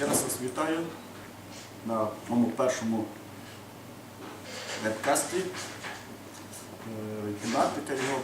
Ще раз вас вітаю на моєму першому вебкасті. Е, Тематика його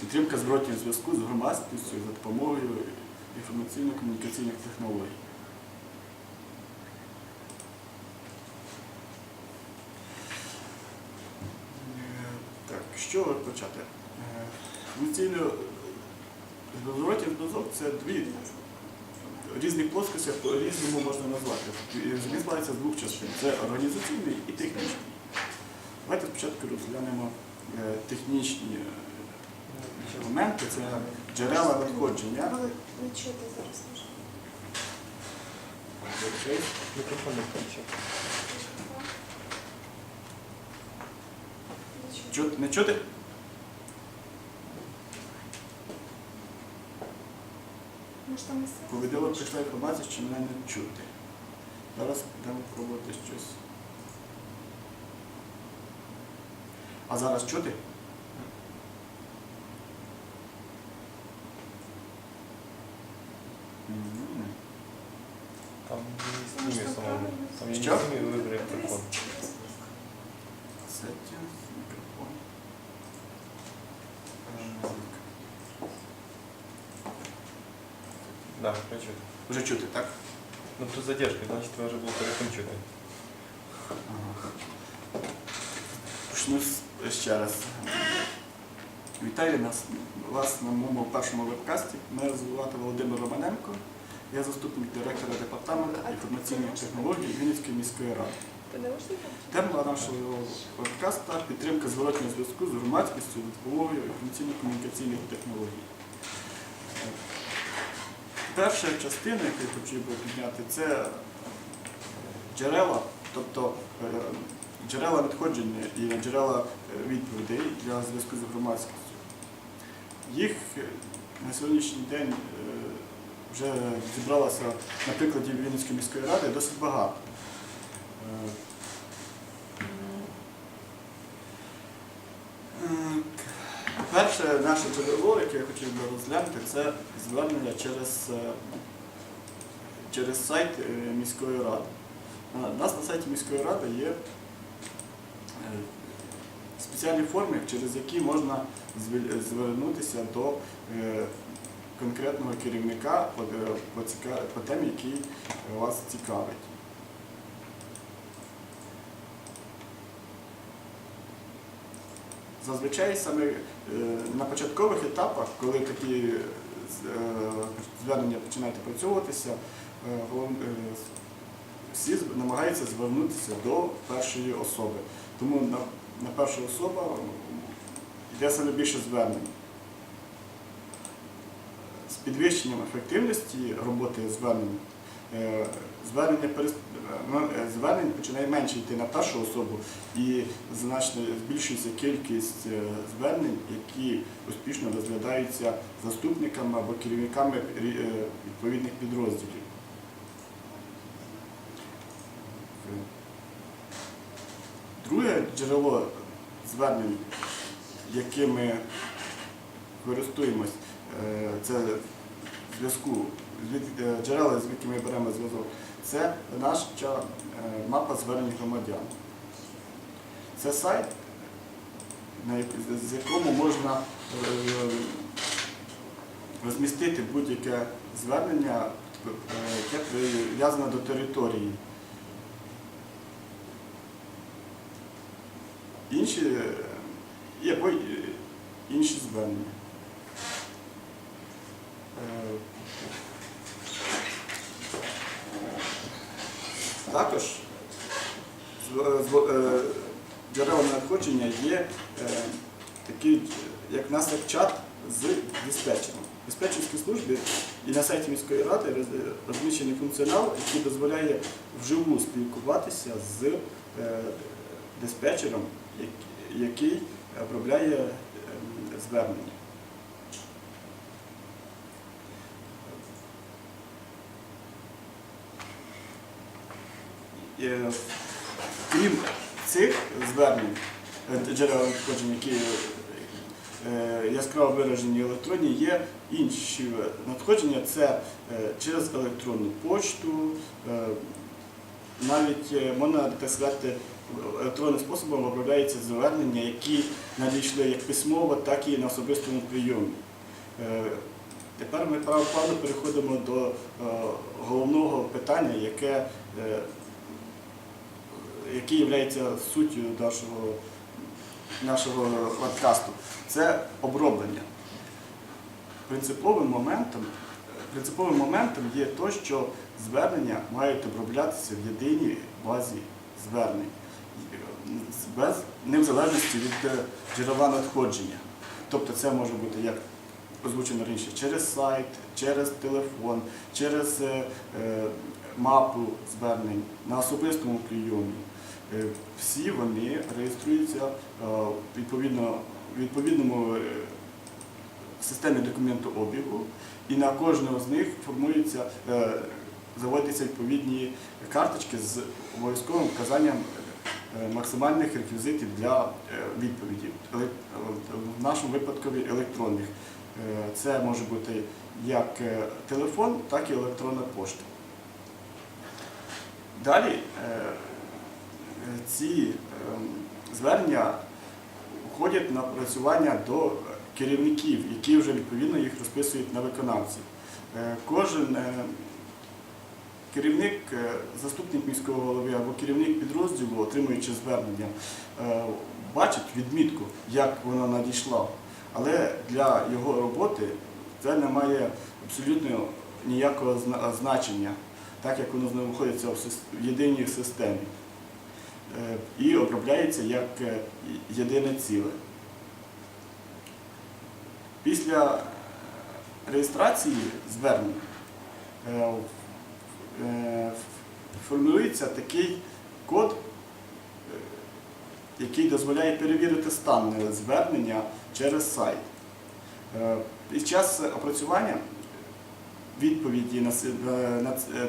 підтримка зворотнього зв'язку з громадськістю за допомогою інформаційно-комунікаційних технологій. Е, Так, що почати? Е, зворотній зв'язок це дві різні плоскості по-різному можна назвати. Він складається з двох частин. Це організаційний і технічний. Давайте спочатку розглянемо е, технічні е, моменти, це джерела надходження. Не чути зараз може. речей. Мікрофон. Не чути. Чути- Не чути? Може там і все? Повідомо прийшла інформація, що мене не чути. Зараз будемо пробувати щось. А зараз чути? Там не самому. Там є не снімі, вибери Дивись, мікрофон. дивись. Settings, мікрофон. Да, включу. Вже чути, так? Ну тут задержка, значить тебе вже було перед тим чути. Почну з- ще раз. Вітаю нас, вас на моєму першому вебкасті. Мене звати Володимир Романенко. Я заступник директора департаменту інформаційних технологій Вінницької міської ради. Тема нашого подкаста підтримка зворотнього зв'язку з громадськістю допомогою інформаційно-комунікаційних технологій. Перша частина, яку я би підняти, це джерела, тобто е, джерела надходження і джерела е, відповідей для зв'язку з громадськістю. Їх е, на сьогоднішній день вже зібралося на прикладі Вінницької міської ради досить багато. Е, М, Перше наше джерело, яке я хотів би розглянути, це звернення через, е, через сайт е, міської ради. Е, У нас на сайті міської ради є е, спеціальні форми, через які можна звернутися до е, конкретного керівника е, по темі, який вас цікавить. Зазвичай саме е, на початкових етапах, коли такі е, звернення починають опрацьовуватися, е, всі намагаються звернутися до першої особи. Тому на, перша особа йде саме більше звернень. З підвищенням ефективності роботи звернення е, звернень починає менше йти на першу особу і значно збільшується кількість е, звернень, які успішно розглядаються заступниками або керівниками е, відповідних підрозділів. Друге джерело звернень, яким ми користуємось, е, це зв'язку, джерела, з якими ми беремо зв'язок, це наша е, мапа звернень громадян. Це сайт, з- якому можна е, розмістити будь-яке звернення, е, яке прив'язане до території. Інші е, або е, інші звернення. Е, Також з- з- е, джерелами надходження є е, такі, як в нас як чат з диспетчером. В диспетчерській службі і на сайті міської ради розміщений функціонал, який дозволяє вживу спілкуватися з е, диспетчером, який обробляє е, звернення. Е, Крім цих звернень, е, джерел надходження, які яскраво виражені електронні, є інші надходження, це е, через електронну почту, е, навіть е, можна так сказати, електронним способом обробляються звернення, які надійшли як письмово, так і на особистому прийомі. Е, Тепер ми правоплавно переходимо до е, головного питання, яке, е, яке є суттю нашого, нашого подкасту. Це оброблення. Принциповим моментом, принциповим моментом є те, що звернення мають оброблятися в єдиній базі звернень, без, не в залежності від е, джерела надходження. Тобто це може бути як озвучено раніше, через сайт, через телефон, через е, е, мапу звернень на особистому прийомі. Е, всі вони реєструються е, відповідно, відповідному е, системі документообігу, і на кожного з них формуються, заводяться відповідні карточки з обов'язковим вказанням максимальних реквізитів для відповіді. В нашому випадку електронних. Це може бути як телефон, так і електронна пошта. Далі ці е, звернення входять на працювання до керівників, які вже відповідно їх розписують на виконавців. Е, Кожен е, керівник, заступник міського голови або керівник підрозділу, отримуючи звернення, бачить відмітку, як воно надійшло. Але для його роботи це не має абсолютно ніякого значення, так як воно знаходиться в єдиній системі і обробляється як е, єдине ціле. Після реєстрації звернень е, е, формується такий код, який дозволяє перевірити стан звернення через сайт. Під час опрацювання відповіді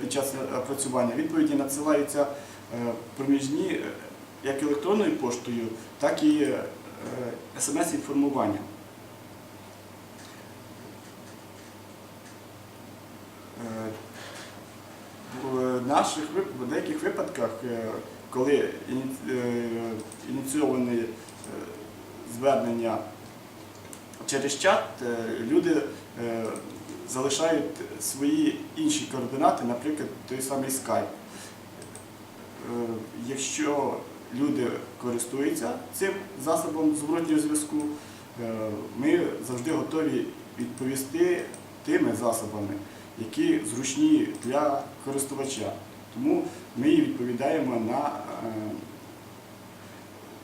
під час опрацювання відповіді надсилаються проміжні як електронною поштою, так і е, смс-інформування. Е, В наших в деяких випадках, е, коли іні- ініційовані звернення через чат, люди залишають свої інші координати, наприклад, той самий Skype. Якщо люди користуються цим засобом зворотнього зв'язку, е, ми завжди готові відповісти тими засобами, які зручні для користувача. Тому ми відповідаємо на, е,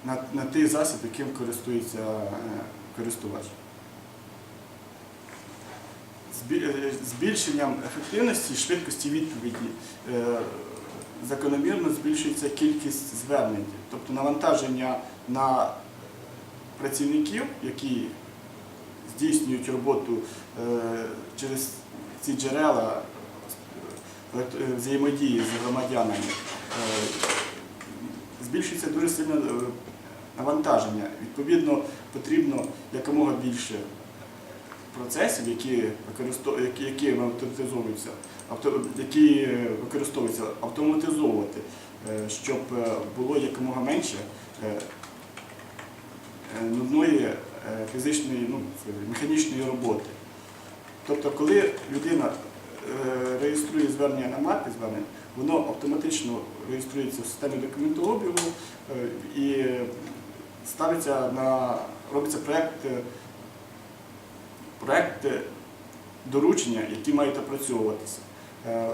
на, на той засіб, яким користується е, користувач. Збільшенням ефективності і швидкості відповіді закономірно збільшується кількість звернень, тобто навантаження на працівників, які здійснюють роботу е, через ці джерела е, взаємодії з громадянами, е, збільшується дуже сильно навантаження. Відповідно, потрібно якомога більше процесів, які які, які які використовуються, автоматизовувати, щоб е, було якомога менше е, е, нудної е, фізичної, ну, механічної роботи. Тобто, коли людина е, реєструє звернення на мапі звернень, воно автоматично реєструється в системі документообігу е, і ставиться на робиться проєкт, е, е, доручення, які мають опрацьовуватися. Е, е,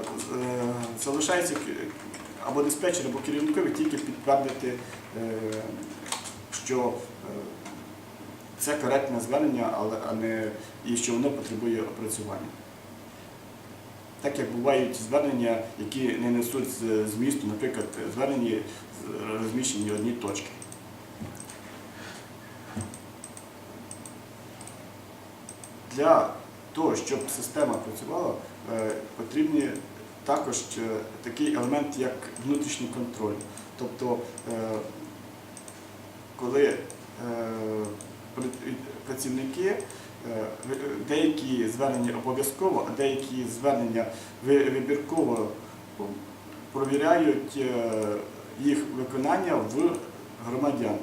Залишається або диспетчер, або керівникові тільки підтвердити, е, що це коректне звернення, а не і що воно потребує опрацювання. Так як бувають звернення, які не несуть змісту, наприклад, звернення розміщені в одній точці. Для того, щоб система працювала, е, потрібні також е, такий елемент, як внутрішній контроль. Тобто, е, коли працівники деякі звернення обов'язково, а деякі звернення вибірково провіряють їх виконання в громадян.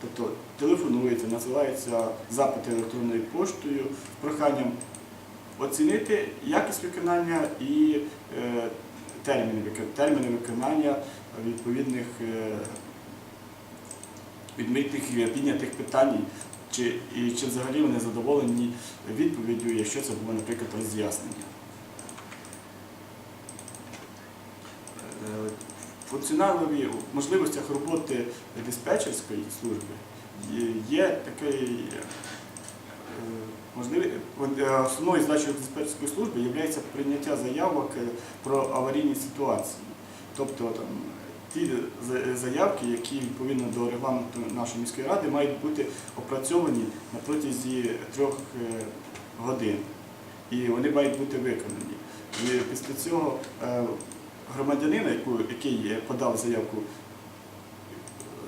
Тобто телефонується, надсилається запити електронною поштою проханням оцінити якість виконання і е, терміни, виконання відповідних е, відмитих і піднятих питань, чи, і чи взагалі вони задоволені відповіддю, якщо це було, наприклад, роз'яснення. Е, можливостях роботи диспетчерської служби є такий е, можливий от, е, основною задачею диспетчерської служби є прийняття заявок е, про аварійні ситуації. Тобто там, ті заявки, які відповідно до регламенту нашої міської ради мають бути опрацьовані на протязі трьох е, годин. І вони мають бути виконані. І після цього е, громадянина, який е, подав заявку,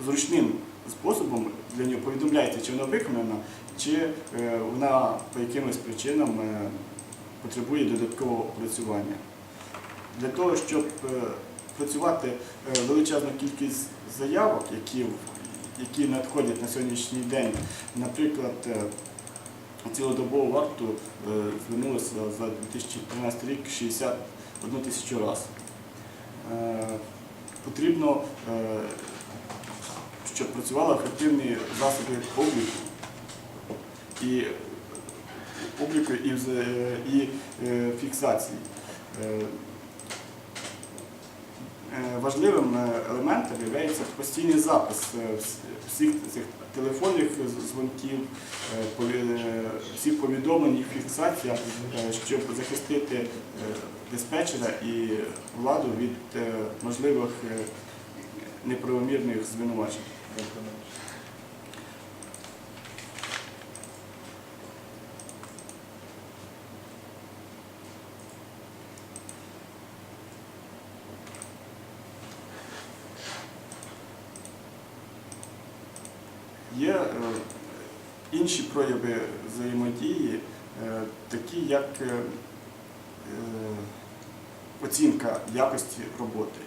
зручним способом для нього повідомляється, чи вона виконана, чи е, вона по якимось причинам е, потребує додаткового опрацювання. Для того, щоб е, працювати величезну кількість заявок, які, які надходять на сьогоднішній день, наприклад, цілодобову варту звернулося за 2013 рік 61 тисячу разів. Потрібно, щоб працювали ефективні засоби обліку і обліку і, вз- і е, фіксації. Е, е, Важливим е, елементом є постійний запис е, всіх цих телефонних дзвонків, е, е, всіх повідомлень, їх фіксація, е, щоб захистити е, диспетчера і владу від е, можливих е, неправомірних звинувачень. Є е, інші прояви взаємодії, е, такі як е, оцінка якості роботи.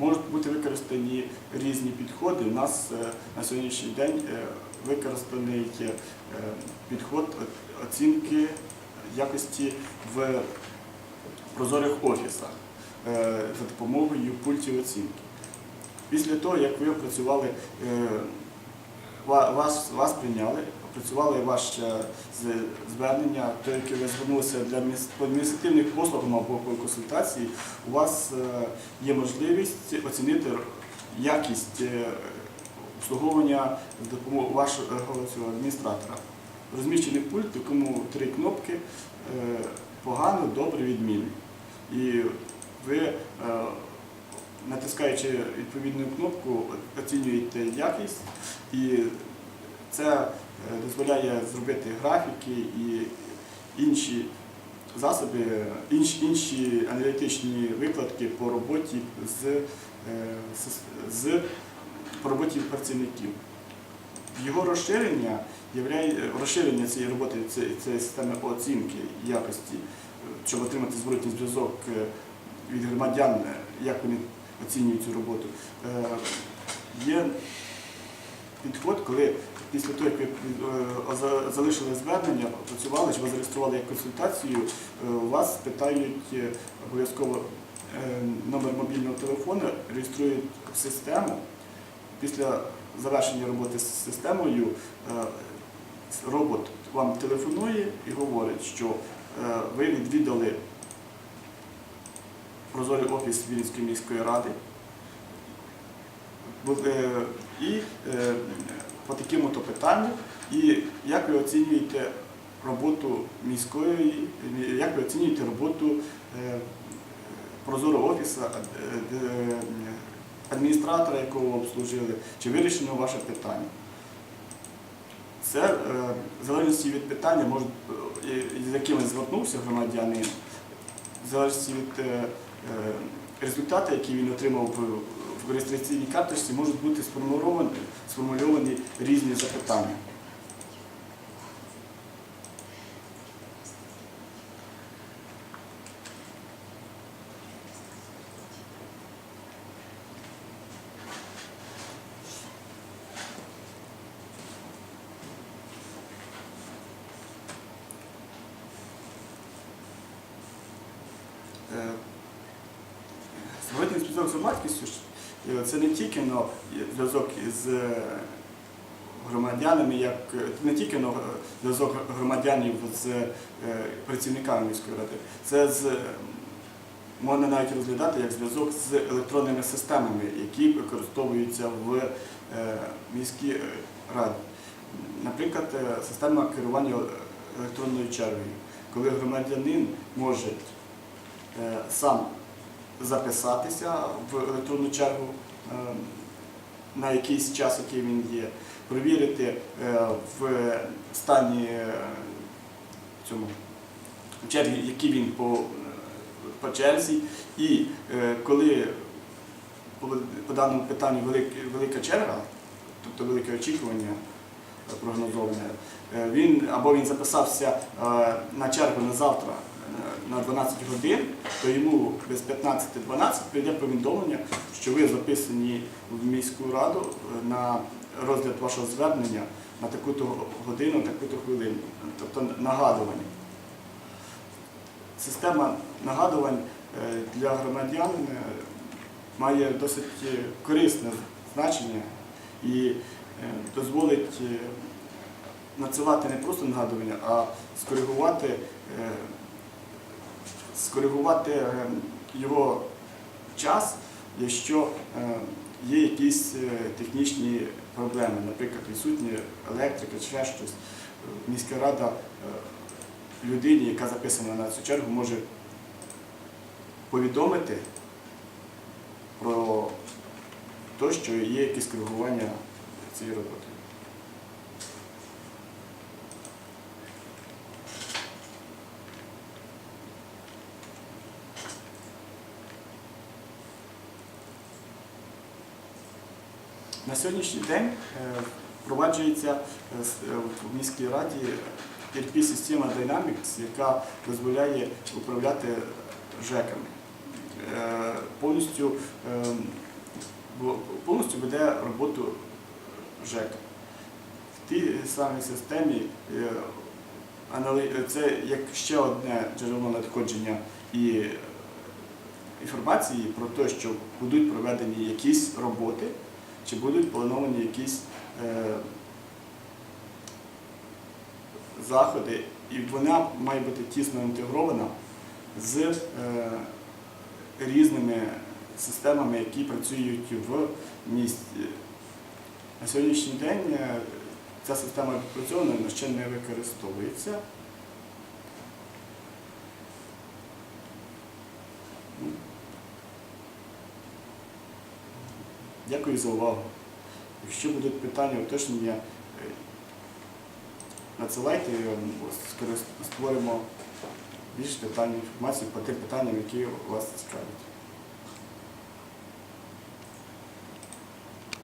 Можуть бути використані різні підходи. У нас е, на сьогоднішній день е, використаний е, підход оцінки якості в прозорих офісах за допомогою пультів оцінки. Після того, як ви опрацювали, вас, вас прийняли, опрацювали ваше з- звернення, то яке ви звернулися для адміністративних послуг або по консультації, у вас е, є можливість оцінити якість е, обслуговування з допомогою вашого цього адміністратора. Розміщений пульт, в якому три кнопки е, погано, добре, відмінно. І ви, е, натискаючи відповідну кнопку, оцінюєте якість, і це е, дозволяє зробити графіки і інші засоби, інші, інші аналітичні викладки по роботі з, е, з, з по роботі працівників. Його розширення розширення цієї роботи, цієї, системи оцінки якості, щоб отримати зворотній зв'язок е, від громадян, як вони оцінюють цю роботу. Є підход, коли після того, як ви е, залишили звернення, працювали чи ви зареєстрували як консультацію, е, вас питають е, обов'язково номер мобільного телефону, реєструють систему. Після завершення роботи з системою робот вам телефонує і говорить, що ви відвідали прозорий офіс Вінницької міської ради. І по такому то питанню, і як ви оцінюєте роботу міської, як ви оцінюєте роботу е, прозорого офісу, е, е, адміністратора, якого ви обслужили, чи вирішено ваше питання. Це в залежності від питання, може, з яким звернувся громадянин, в залежності від результату, який він отримав в, в реєстраційній карточці можуть бути сформульовані, сформульовані різні запитання. Сьогодні зв'язок з громадськістю це не тільки но, зв'язок із е, громадянами, як е, не тільки но, е, зв'язок громадянів з працівниками міської ради, це з, можна навіть розглядати як зв'язок з електронними системами, які використовуються в міській раді. Наприклад, система керування електронною чергою, коли громадянин може сам записатися в електронну чергу е, на якийсь час, який він є, провірити е, в стані е, цьому в черзі, який він по, по черзі, і коли по, даному питанню велика, черга, тобто велике очікування прогнозоване, він або він записався на чергу на завтра на 12 годин, то йому без 15-12 прийде повідомлення, що ви записані в міську раду е, на розгляд вашого звернення на таку-то годину, на таку-то хвилину, тобто нагадування. Система нагадувань е, для громадян е, має досить корисне значення і дозволить надсилати не просто нагадування, а скоригувати, скоригувати е, його час, якщо е, є якісь е, технічні проблеми, наприклад, відсутня електрика чи щось. Міська рада людині, яка записана на цю чергу, може повідомити про те, що є якесь коригування цієї роботи. На сьогоднішній день е, впроваджується е, е, в міській раді ERP-система Dynamics, яка дозволяє управляти ЖЕКами. Повністю, повністю веде роботу ЖЕКа. В тій самій системі це як ще одне джерело надходження і інформації про те, що будуть проведені якісь роботи, чи будуть плановані якісь е, заходи, і вона має бути тісно інтегрована з е, різними системами, які працюють в місті. На сьогоднішній день е, ця система відпрацьована, але ще не використовується. Дякую за увагу. Якщо будуть питання, уточнення, е, надсилайте, створимо більш детальну інформацію по тим питанням, які вас цікавлять.